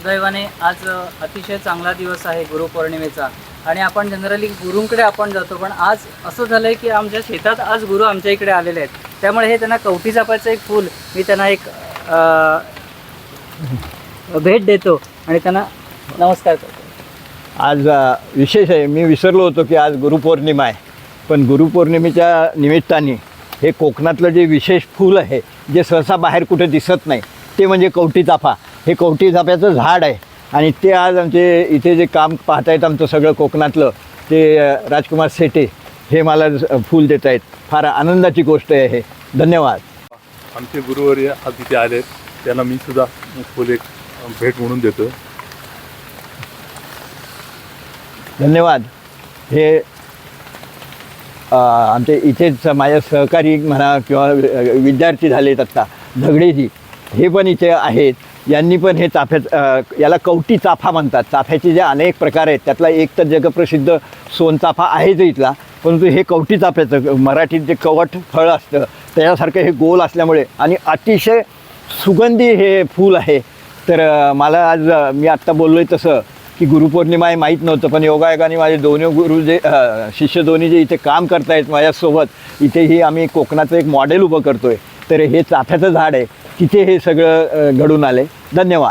सुदैवाने आज अतिशय चांगला दिवस आहे गुरुपौर्णिमेचा. आणि आपण जनरली गुरूंकडे आपण जातो पण आज असं झालं आहे की आमच्या शेतात आज गुरु आमच्या इकडे आलेले आहेत. त्यामुळे हे त्यांना कवठी चापाचं एक फूल मी त्यांना एक भेट देतो आणि त्यांना नमस्कार करतो. आज विशेष आहे मी विसरलो होतो की आज गुरुपौर्णिमा आहे. पण गुरुपौर्णिमेच्या निमित्ताने हे कोकणातलं जे विशेष फूल आहे जे सहसा बाहेर कुठे दिसत नाही ते म्हणजे कवटी चाफा. हे कवटी चाफ्याचं झाड आहे. आणि ते आज आमचे इथे जे काम पाहतायत आमचं सगळं कोकणातलं ते राजकुमार सेटे हे मला फूल देत आहेत फार आनंदाची गोष्ट आहे हे. धन्यवाद. आमचे गुरुवर्य आज इथे आलेत त्यांना मी सुद्धा फुल एक भेट म्हणून देतो. धन्यवाद. हे आमचे इथेच माझ्या सहकारी म्हणा किंवा विद्यार्थी झालेत आत्ता झगडेजी. हे पण इथे आहेत. यांनी पण हे चाफ्या याला कवटी चाफा म्हणतात. चाफ्याचे जे अनेक प्रकार आहेत त्यातला एक तर जगप्रसिद्ध सोनचाफा आहेच इथला परंतु हे कवटी चाफ्याचं मराठीत जे कवट फळ असतं त्याच्यासारखं हे गोल असल्यामुळे आणि अतिशय सुगंधी हे फूल आहे. तर मला आज मी आत्ता बोललो आहे तसं की गुरुपौर्णिमा हे माहीत नव्हतं पण योगायोगाने माझे दोन्ही गुरु जे शिष्य दोन्ही जे इथे काम करतायत माझ्यासोबत इथेही आम्ही कोकणाचं एक मॉडेल उभं करतो आहे तर हे चाफ्याचं झाड आहे. तिथे हे सगळं घडून आले धन्यवाद.